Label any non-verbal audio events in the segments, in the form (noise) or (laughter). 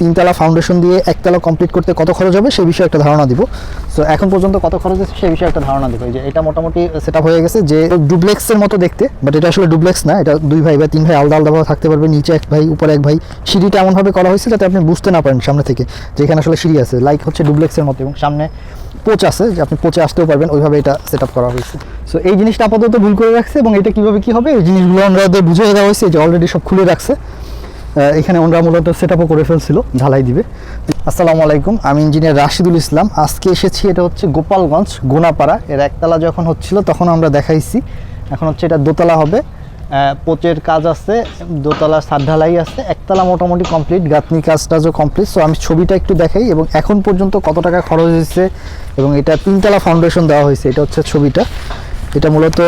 তিনতলা ফাউন্ডেশন দিয়ে একতলা কমপ্লিট করতে কত খরচ হবে সেই বিষয়ে একটা ধারণা দিব। সো এখন পর্যন্ত কত খরচ হচ্ছে সেই বিষয়ে একটা ধারণা দিব। যে এটা মোটামুটি সেট হয়ে গেছে যে ডুপ্লেক্সের মতো দেখতে বাট এটা আসলে ডুপ্লেক্স না, এটা দুই ভাই বা তিন ভাই আলাদা আলাদাভাবে থাকতে পারবে, নিচে এক ভাই, উপরে এক ভাই। সিঁড়িটা এমনভাবে করা হয়েছে যাতে আপনি বুঝতে না পারেন সামনে থেকে যে এখানে আসলে সিঁড়ি আছে লাইক হচ্ছে ডুপ্লেক্সের মতো এবং সামনে পোচ আছে, যে আপনি পোচে আসতেও পারবেন, ওইভাবে এটা সেট করা হয়েছে। সো এই জিনিসটা আপাতত ভুল করে রাখছে এবং এটা কীভাবে কি হবে, এই জিনিসগুলো আমরা বুঝিয়ে দেওয়া হয়েছে যে অলরেডি সব খুলে রাখছে। এখানে ওনারা মূলত সেট আপও করে ফেলছিল, ঢালাই দিবে। আসসালামু আলাইকুম, আমি ইঞ্জিনিয়ার রাশিদুল ইসলাম। আজকে এসেছি, এটা হচ্ছে গোপালগঞ্জ, গোনাপাড়া। এর একতলা যখন হচ্ছিল, তখন আমরা দেখাইছি। এখন হচ্ছে এটা দোতলা হবে। পোচের কাজ আছে দোতলা সাত ঢালাই আছে। একতলা মোটামুটি কমপ্লিট গাঁথনি কাজ টাজও কমপ্লিট সো আমি ছবিটা একটু দেখাই, এবং এখন পর্যন্ত কত টাকা খরচ হয়েছে, এবং এটা তিনতলা ফাউন্ডেশন দেওয়া হয়েছে, এটা হচ্ছে ছবিটা। এটা মূলত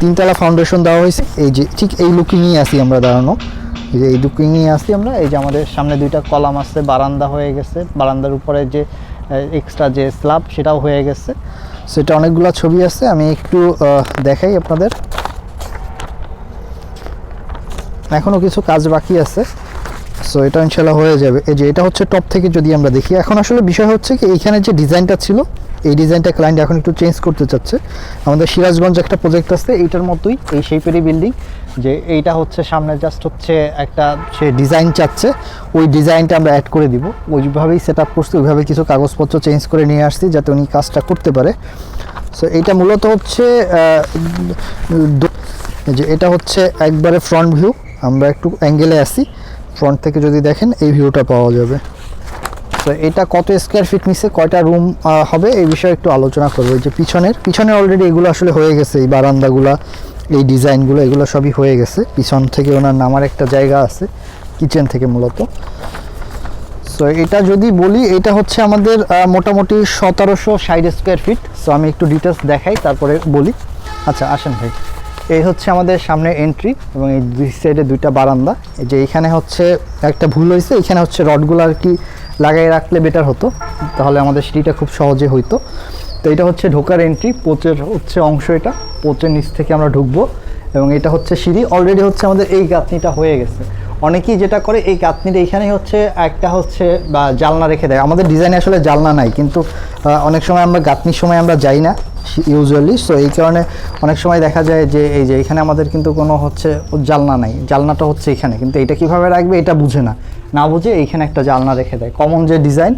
তিনতলা ফাউন্ডেশন দেওয়া হয়েছে। এই যে, ঠিক এই লুকিংই আছি আমরা দাঁড়ানো। যে এই লুকিংই আছি আমরা, এই যে আমাদের সামনে দুইটা কলাম আছে, বারান্দা হয়ে গেছে। বারান্দার উপরে যে এক্সট্রা যে স্ল্যাব সেটাও হয়ে গেছে। সেটা অনেকগুলো ছবি আছে, আমি একটু দেখাই আপনাদের। এখনও কিছু কাজ বাকি আছে। সো এটা ইনশাল্লাহ হয়ে যাবে। এই যে এটা হচ্ছে টপ থেকে যদি আমরা দেখি, এখন আসলে বিষয় হচ্ছে কি, এইখানে যে ডিজাইনটা ছিল, এই ডিজাইনটা ক্লায়েন্ট এখন একটু চেঞ্জ করতে চাচ্ছে। আমাদের সিরাজগঞ্জ একটা প্রজেক্ট আছে, এইটার মতোই, এই শেপেরই বিল্ডিং যে এইটা হচ্ছে সামনে জাস্ট হচ্ছে একটা সে ডিজাইন চাচ্ছে। ওই ডিজাইনটা আমরা অ্যাড করে দিব। ওইভাবেই সেট আপ করছি, ওইভাবে কিছু কাগজপত্র চেঞ্জ করে নিয়ে আসছি যাতে উনি কাজটা করতে পারে। সো এইটা মূলত হচ্ছে যে এটা হচ্ছে একবারে ফ্রন্ট ভিউ আমরা একটু অ্যাঙ্গেলে আসি ফ্রন্ট থেকে যদি দেখেন, এই ভিউটা পাওয়া যাবে। তো এটা কত স্কোয়ার ফিট নিচে, কয়টা রুম হবে? এই বিষয়ে একটু আলোচনা করব। যে পিছনের, পিছনে অলরেডি এগুলো আসলে হয়ে গেছে, এই বারান্দাগুলা। এই ডিজাইনগুলো, এগুলো সবই হয়ে গেছে। পিছন থেকে ওনার নামার একটা জায়গা আছে, কিচেন থেকে মূলত। সো এটা যদি বলি, এটা হচ্ছে আমাদের মোটামুটি সতেরোশো ষাট স্কোয়ার ফিট সো আমি একটু ডিটেলস দেখাই, তারপরে বলি। আচ্ছা আসেন ভাই। এই হচ্ছে আমাদের সামনে এন্ট্রি এবং এই দুই সাইডে দুইটা বারান্দা। এই যে এখানে হচ্ছে একটা ভুল হয়েছে, এখানে হচ্ছে রডগুলো আর কি লাগাই রাখলে বেটার হতো। তাহলে আমাদের সিঁড়িটা খুব সহজে হইতো। তো এটা হচ্ছে ঢোকার এন্ট্রি পোচের হচ্ছে অংশ এটা, পোচের নিচ থেকে আমরা ঢুকবো। এবং এটা হচ্ছে সিঁড়ি অলরেডি হচ্ছে আমাদের এই গাঁথনিটা হয়ে গেছে। অনেকেই যেটা করে, এই গাঁথনিটা এইখানেই হচ্ছে একটা হচ্ছে, বা জালনা রেখে দেয়। আমাদের ডিজাইনে আসলে জালনা নাই, কিন্তু অনেক সময় আমরা গাঁথনির সময় আমরা যাই না ইউজুয়ালি সো এই কারণে অনেক সময় দেখা যায় যে, এই যে এখানে আমাদের কিন্তু কোনো হচ্ছে জালনা নাই। জালনাটা হচ্ছে এখানে, কিন্তু এটা কীভাবে রাখবে এটা বুঝে না। না বুঝে এইখানে একটা জালনা রেখে দেয়। কমন যে ডিজাইন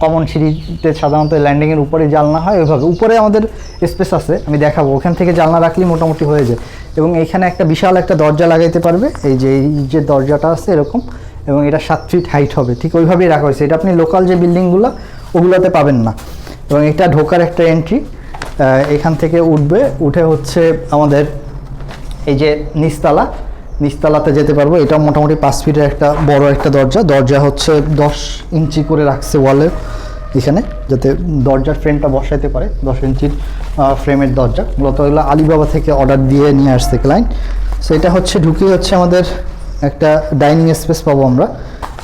কমন সিঁড়িতে সাধারণত ল্যান্ডিংয়ের উপরে জালনা হয়, ওইভাবে। উপরে আমাদের স্পেস আছে, আমি দেখাবো। ওখান থেকে জালনা রাখলেই মোটামুটি হয়ে যায়। এবং এইখানে একটা বিশাল একটা দরজা লাগাইতে পারবে, এই যে এই যে দরজাটা আছে এরকম, এবং এটা সাত ফিট হাইট হবে। ঠিক ওইভাবেই রাখা হয়েছে। এটা আপনি লোকাল যে বিল্ডিংগুলো ওগুলোতে পাবেন না। এবং এটা ঢোকার একটা এন্ট্রি এখান থেকে উঠবে। উঠে হচ্ছে আমাদের এই যে নিচতলা। নিচতলাতে যেতে পারব। এটা মোটামুটি পাঁচ ফিটের একটা বড় একটা দরজা। দরজা হচ্ছে দশ ইঞ্চি করে রাখছে ওয়ালের এখানে, যাতে দরজার ফ্রেমটা বসাইতে পারে। দশ ইঞ্চির ফ্রেমের দরজা। মূলত এগুলো আলিবাবা থেকে অর্ডার দিয়ে নিয়ে আসছে ক্লায়েন্ট সো এটা হচ্ছে ঢুকিয়ে হচ্ছে আমাদের একটা ডাইনিং স্পেস পাবো আমরা।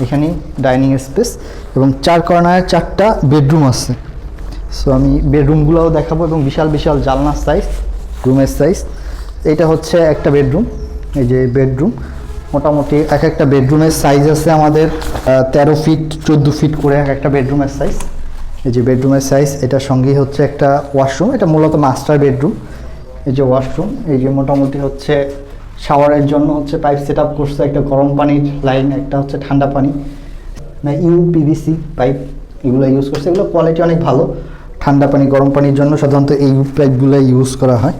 এখানেই ডাইনিং স্পেস এবং চার কর্নারে চারটা বেডরুম আছে। সো আমি বেডরুমগুলোও দেখাবো এবং বিশাল বিশাল জালনার সাইজ রুমের সাইজ এটা হচ্ছে একটা বেডরুম এই যে বেডরুম, মোটামুটি এক একটা বেডরুমের সাইজ আছে আমাদের তেরো ফিট চোদ্দ ফিট করে এক একটা বেডরুমের সাইজ এই যে বেডরুমের সাইজ এটার সঙ্গেই হচ্ছে একটা ওয়াশরুম এটা মূলত মাস্টার বেডরুম এই যে ওয়াশরুম এই যে মোটামুটি হচ্ছে শাওয়ারের জন্য হচ্ছে পাইপ সেট আপ করছে একটা গরম পানির লাইন একটা হচ্ছে ঠান্ডা পানি। না ইউপিভিসি পাইপ এগুলো ইউজ করছে, এগুলো কোয়ালিটি অনেক ভালো। ঠান্ডা পানি, গরম পানির জন্য সাধারণত এই পাইপগুলো ইউজ করা হয়।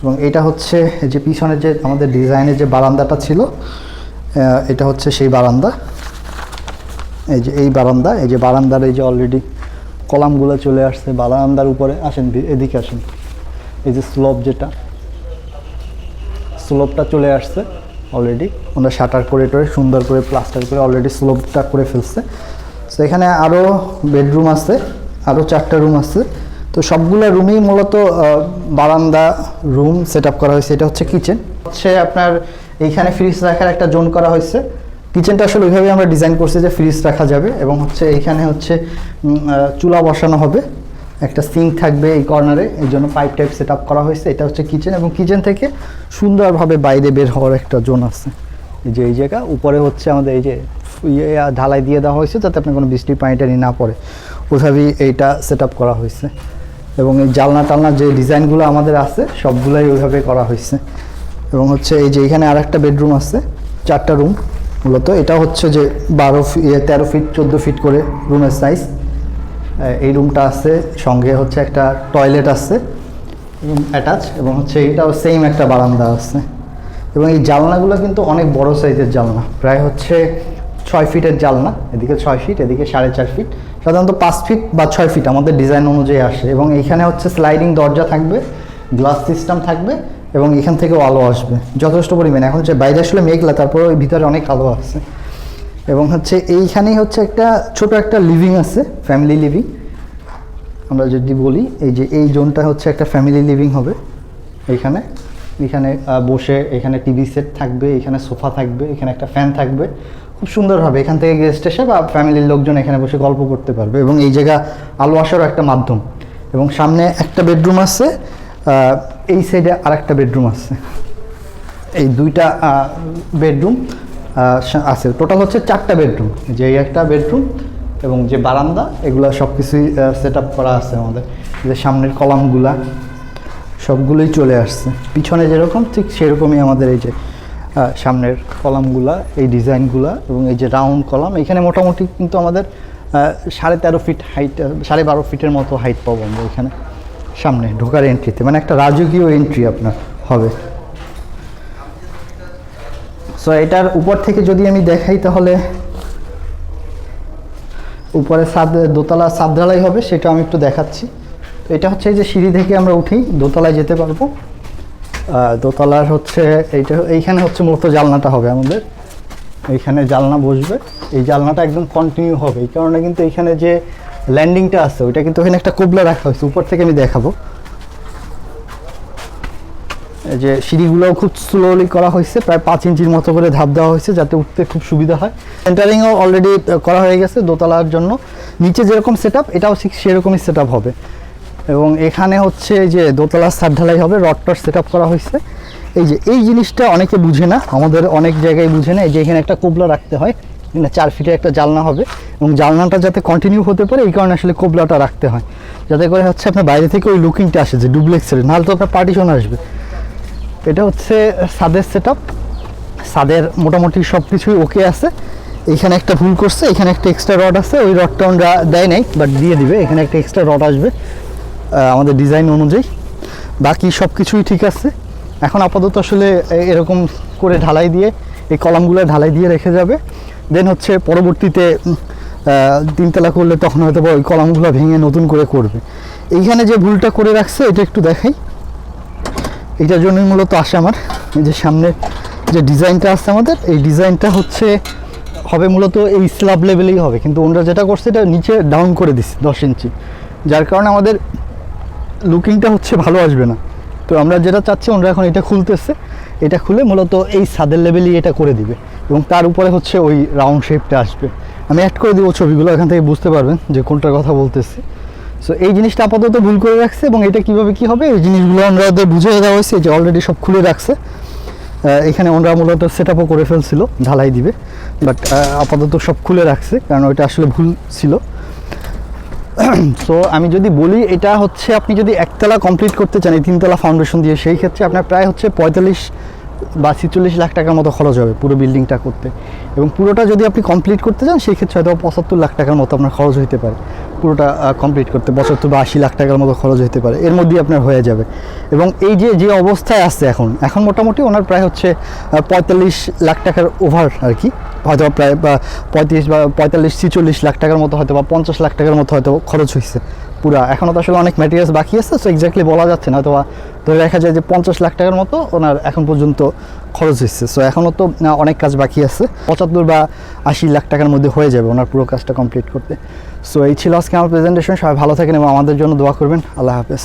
এবং এটা হচ্ছে যে পিছনের যে আমাদের ডিজাইনের যে বারান্দাটা ছিল এটা হচ্ছে সেই বারান্দা। এই যে এই বারান্দা, এই যে বারান্দার এই যে অলরেডি কলামগুলো চলে আসছে বারান্দার উপরে। আসেন এদিকে আসেন। এই যে স্লোপ যেটা স্লোপটা চলে আসছে অলরেডি ওরা শাটার করে টরে, সুন্দর করে প্লাস্টার করে অলরেডি স্লোপটা করে ফেলছে। তো এখানে আরও বেডরুম আছে আরও চারটা রুম আছে। তো সবগুলো রুমেই মূলত বারান্দা, রুম সেট করা হয়েছে। এটা হচ্ছে কিচেন হচ্ছে আপনার এইখানে ফ্রিজ রাখার একটা জোন করা হয়েছে। কিচেনটা আসলে ওইভাবেই আমরা ডিজাইন করছি যে ফ্রিজ রাখা যাবে এবং হচ্ছে এইখানে হচ্ছে চুলা বসানো হবে। একটা সিঙ্ক থাকবে এই কর্নারে এই জন্য পাইপ টাইপ সেট করা হয়েছে। এটা হচ্ছে কিচেন এবং কিচেন থেকে সুন্দরভাবে বাইরে বের হওয়ার একটা জোন আছে। এই যে এই জায়গা, উপরে হচ্ছে আমাদের এই যে ইয়ে ঢালাই দিয়ে দেওয়া হয়েছে যাতে আপনার কোনো বৃষ্টির পানি টানি না পড়ে। ওইভাবেই এইটা সেট করা হয়েছে। এবং এই জালনা টালনা যে ডিজাইনগুলো আমাদের আছে, সবগুলোই ওইভাবে করা হয়েছে। এবং হচ্ছে এই যে এখানে আর একটা বেডরুম আছে, চারটা রুম মূলত। এটা হচ্ছে যে বারো ফি তেরো ফিট, চোদ্দ ফিট করে রুমের সাইজ। এই রুমটা আছে, সঙ্গে হচ্ছে একটা টয়লেট আছে অ্যাটাচ, এবং হচ্ছে এটাও সেম একটা বারান্দা আছে। এবং এই জানলাগুলো কিন্তু অনেক বড় সাইজের জানলা প্রায় হচ্ছে ছয় ফিটের জানলা এদিকে ছয় ফিট, এদিকে সাড়ে চার ফিট। সাধারণত পাঁচ ফিট বা ছয় ফিট আমাদের ডিজাইন অনুযায়ী আসে এবং এইখানে হচ্ছে স্লাইডিং দরজা থাকবে গ্লাস সিস্টেম থাকবে এবং এখান থেকেও আলো আসবে, যথেষ্ট পরিমাণে। এখন হচ্ছে বাইরে আসলে মেঘলা, তারপরে ওই ভিতরে অনেক আলো আছে। এবং হচ্ছে এইখানেই হচ্ছে একটা ছোট একটা লিভিং আছে ফ্যামিলি লিভিং আমরা যদি বলি, এই যে এই জোনটা হচ্ছে একটা ফ্যামিলি লিভিং হবে এইখানে এখানে বসে এখানে টিভি সেট থাকবে, এখানে সোফা থাকবে, এখানে একটা ফ্যান থাকবে। খুব সুন্দর হবে। এখান থেকে গেস্ট এসে বা ফ্যামিলির লোকজন এখানে বসে গল্প করতে পারবে এবং এই জায়গা আলো আসারও একটা মাধ্যম। এবং সামনে একটা বেডরুম আছে এই সাইডে আর একটা বেডরুম আছে। এই দুইটা বেডরুম আছে। টোটাল হচ্ছে চারটা বেডরুম যে এই একটা বেডরুম এবং যে বারান্দা, এগুলো সব কিছুই সেট আপ করা আছে আমাদের। যে সামনের কলামগুলা, সবগুলোই চলে আসছে। পিছনে যেরকম, ঠিক সেরকমই আমাদের এই যে সামনের কলামগুলা, এই ডিজাইনগুলা এবং এই যে রাউন্ড কলাম, এখানে মোটামুটি কিন্তু আমাদের সাড়ে তেরো ফিট হাইট সাড়ে বারো ফিটের মতো হাইট পাবো আমরা এখানে, সামনে ঢোকার এন্ট্রিতে মানে একটা রাজকীয় এন্ট্রি আপনার হবে। সো এটার উপর থেকে যদি আমি দেখাই তাহলে, উপরে সাদ, দোতলা সাদ ঢালাই হবে, সেটা আমি একটু দেখাচ্ছি। তো এটা হচ্ছে যে সিঁড়ি থেকে আমরা উঠি দোতলায় যেতে পারব। দোতলার হচ্ছে এইটা, এইখানে হচ্ছে মূলত জালনাটা হবে আমাদের। এইখানে জালনা বসবে। এই জালনাটা একদম কন্টিনিউ হবে। এই কারণে কিন্তু এইখানে যে ল্যান্ডিংটা আছে, ওইটা কিন্তু এখানে একটা কোবলা রাখা হয়েছে। উপর থেকে আমি দেখাবো। যে সিঁড়িগুলোও খুব স্লোলি করা হয়েছে। প্রায় পাঁচ ইঞ্চির মতো করে ধাপ দেওয়া হয়েছে যাতে উঠতে খুব সুবিধা হয়। সেন্টারিংও অলরেডি করা হয়ে গেছে দোতলার জন্য। নিচে যেরকম সেট এটাও ঠিক সেরকমই সেট হবে। এবং এখানে হচ্ছে যে দোতলা সাত ঢালাই হবে রডটার সেট করা হয়েছে। এই যে, এই জিনিসটা অনেকে বুঝে না, আমাদের অনেক জায়গায় বুঝে না, এই যে এখানে একটা কোবলা রাখতে হয়, এখানে চার ফিটে একটা জালনা হবে এবং জালনাটা যাতে কন্টিনিউ হতে পারে, এই কারণে আসলে কোবলাটা রাখতে হয়। যাতে করে হচ্ছে আপনার বাইরে থেকে ওই লুকিংটা আসে, যে ডুপ্লেক্সের নাহলে তো আপনার পার্টিশন আসবে। এটা হচ্ছে সাদের সেট আপ সাদের মোটামুটি সব কিছুই ওকে আছে। এখানে একটা ভুল করছে, এখানে একটা এক্সট্রা রড আছে, ওই রডটা আমরা দেয় নাই বাট দিয়ে দিবে। এখানে একটা এক্সট্রা রড আসবে। আমাদের ডিজাইন অনুযায়ী। বাকি সব কিছুই ঠিক আছে। এখন আপাতত আসলে এরকম করে ঢালাই দিয়ে, এই কলামগুলো ঢালাই দিয়ে রেখে যাবে। দেন হচ্ছে পরবর্তীতে তিনতলা করলে তখন হয়তো ওই কলামগুলো ভেঙে নতুন করে করবে। এইখানে যে ভুলটা করে রাখছে, এটা একটু দেখাই। এইটার জন্যই মূলত আসে আমার। এই যে সামনের যে ডিজাইনটা আছে আমাদের, এই ডিজাইনটা হচ্ছে, হবে মূলত এই স্ল্যাব লেভেলেই হবে। কিন্তু ওনারা যেটা করছে, এটা নিচে ডাউন করে দিচ্ছে দশ ইঞ্চি যার কারণে আমাদের লুকিংটা হচ্ছে ভালো আসবে না। তো আমরা যেটা চাচ্ছি, ওনারা এখন এটা খুলতেছে। এটা খুলে মূলত এই সাদের লেভেলই এটা করে দিবে। এবং তার উপরে হচ্ছে ওই রাউন্ড শেপটা আসবে। আমি অ্যাড করে দেবো ছবিগুলো, এখান থেকে বুঝতে পারবেন যে কোনটার কথা বলতেছি। সো এই জিনিসটা আপাতত ভুল করে রাখছে এবং এটা কীভাবে কি হবে, এই জিনিসগুলো আমরা বুঝিয়ে দেওয়া হয়েছে যে অলরেডি সব খুলে রাখছে। এখানে ওনারা মূলত সেট আপও করে ফেলছিল, ঢালাই দিবে। বাট আপাতত সব খুলে রাখছে, কারণ ওইটা আসলে ভুল ছিল। (clears throat) সো আমি যদি বলি, এটা হচ্ছে আপনি যদি একতলা কমপ্লিট করতে চান, এই তিনতলা ফাউন্ডেশন দিয়ে, সেই ক্ষেত্রে আপনার প্রায় হচ্ছে পঁয়তাল্লিশ বা ছিচল্লিশ লাখ টাকার মতো খরচ হবে পুরো বিল্ডিংটা করতে। এবং পুরোটা যদি আপনি কমপ্লিট করতে চান, সেই ক্ষেত্রে হয়তো পঁচাত্তর লাখ টাকার মতো আপনার খরচ হইতে পারে। পুরোটা কমপ্লিট করতে পঁচাত্তর বা আশি লাখ টাকার মতো খরচ হতে পারে। এর মধ্যেই আপনার হয়ে যাবে। এবং এই যে যে অবস্থায় আসছে এখন এখন মোটামুটি ওনার প্রায় হচ্ছে পঁয়তাল্লিশ লাখ টাকার ওভার আর কি। হয়তো প্রায় পঁয়ত্রিশ বা পঁয়তাল্লিশ ছিচল্লিশ লাখ টাকার মতো, হয়তো বা পঞ্চাশ লাখ টাকার মতো হয়তো খরচ হয়েছে পুরা। এখনও তো আসলে অনেক ম্যাটেরিয়ালস বাকি আছে সো এক্স্যাক্টলি বলা যাচ্ছে না, অথবা ধরে দেখা যায় যে পঞ্চাশ লাখ টাকার মতো ওনার এখন পর্যন্ত খরচ হয়েছে। সো এখনও তো অনেক কাজ বাকি আছে। পঁচাত্তর বা আশি লাখ টাকার মধ্যে হয়ে যাবে ওনার পুরো কাজটা কমপ্লিট করতে। সো এই ছিল আজকে আমার প্রেজেন্টেশন সবাই ভালো থাকেন এবং আমাদের জন্য দোয়া করবেন। আল্লাহ হাফেজ।